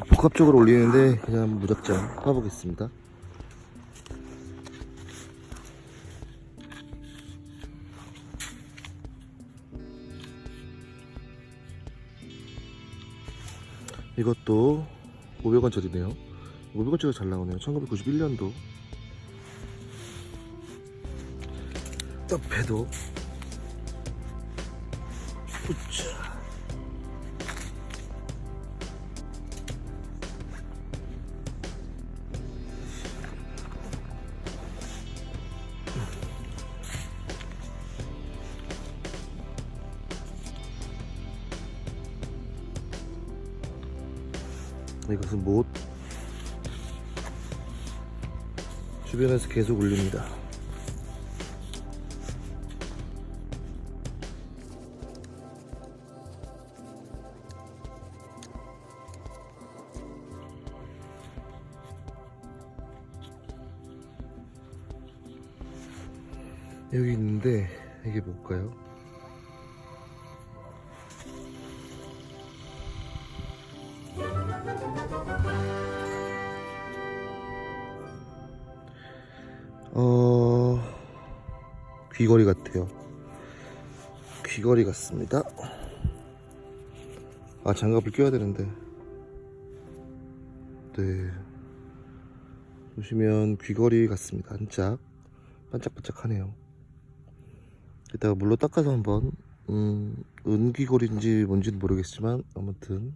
복합적으로 올리는데 그냥 무작정 파보겠습니다. 이것도 500원짜리네요. 500원짜리 잘 나오네요. 1991년도. 옆에도. 우차. 이것은 못 주변에서 계속 울립니다. 여기 있는데 이게 뭘까요? 어 귀걸이 같아요. 귀걸이 같습니다. 아 장갑을 껴야 되는데. 네. 보시면 귀걸이 같습니다. 한짝 반짝반짝하네요. 이따가 물로 닦아서 한번 음, 은귀걸인지 뭔지는 모르겠지만 아무튼